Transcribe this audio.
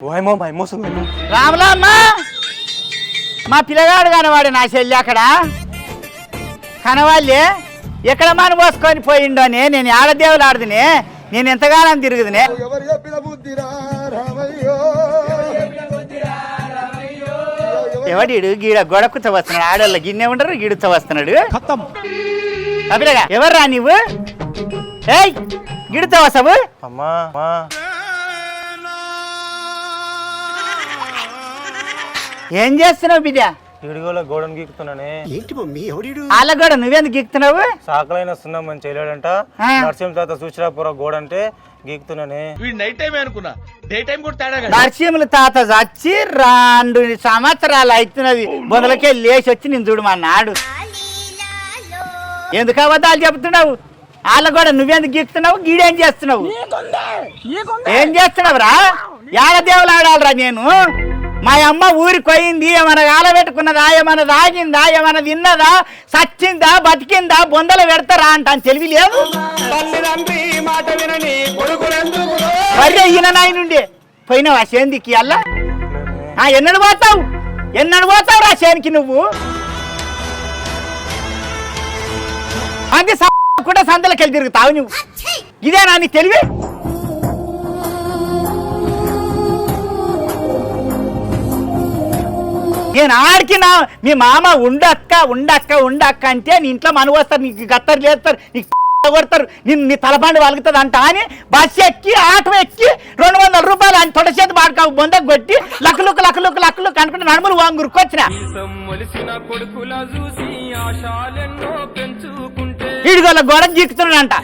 వాయమో భయ మోసం రాములమ్మ మా పిల్లగాడు కనవాడు నా చెల్లి అక్కడ. కనవాళ్ళే ఎక్కడ మన పోసుకొని పోయిండోనే నేను ఆడదేవులు ఆడదునే నేను ఎంతగానం తిరుగుదునే? ఎవడీడు గీడ గొడకుతో వస్తున్నాడు. ఆడోళ్ళ గిన్నె ఉండరు గీడుతో వస్తున్నాడు. అభిరగా ఎవర్రా నీవు? ఏయ్ గిడుతో వస్తావు? అమ్మా. ఏం చేస్తున్నావు బిడ్డ? ఇడిగోలో గోడను గీకుతున్నానే. వాళ్ళ కూడా నువ్వెందుకు గీక్తున్నావు? సాకలైన సున్నం మంచి చేయలేడంట. ఆ. నరసింహ తాత సూచిరాపుర గోడ అంటే గీకుతున్నానే. వీడు నైట్ టైం అనుకున్నా. డే టైం కూడా తేడా నరసింహుల తాత చచ్చి రెండు సంవత్సరాలు అవుతున్నది. బొందలకే లేచి వచ్చి నేను చూడమన్నాడు ఎందుకు అబద్ధాలు చెప్తున్నావు? వాళ్ళ కూడా నువ్వెందుకు గీక్తున్నావు? గీడేం చేస్తున్నావు? ఏం చేస్తున్నావు రా ఏడదేవులు ఆడాలరా నేను? మా అమ్మ ఊరికి పోయింది ఏమైనా ఆలబెట్టుకున్నదా ఏమైనా తాగిందా ఏమైనా తిన్నదా సచ్చిందా బతికిందా బొందలు పెడతారా అంటాను తెలివి లేదు? మరి ఈయన నాయనుండి పోయినావా సేందికి అల్లా? ఆ, ఎన్నడు పోతావు? ఎన్నడు పోతావు రా సేనికి నువ్వు? అంది కూడా సందలకి వెళ్ళి తిరుగుతావు నువ్వు. ఇదేనా నీ తెలివి? నేను ఆడికి నా మీ మామ ఉండక్క ఉండక్క ఉండక్క అంటే నీ ఇంట్లో మన వస్తారు నీకు గత్తరు లేస్తారు నీకు కొడతారు నిన్ను నీ తలపండి వలుగుతుంది అంట అని బస్సు ఎక్కి ఆటో ఎక్కి రెండు వందల రూపాయలు అని తొడ చేతి బాడుకావు బొందకు కొట్టి లక్కులుక్కు లక్కులుక్కు లక్కులుక్కు అనుకుంటే నడుములు వాంగురుకొచ్చిన ఈడుగోళ్ళ గోడ జీకుతున్నాడంట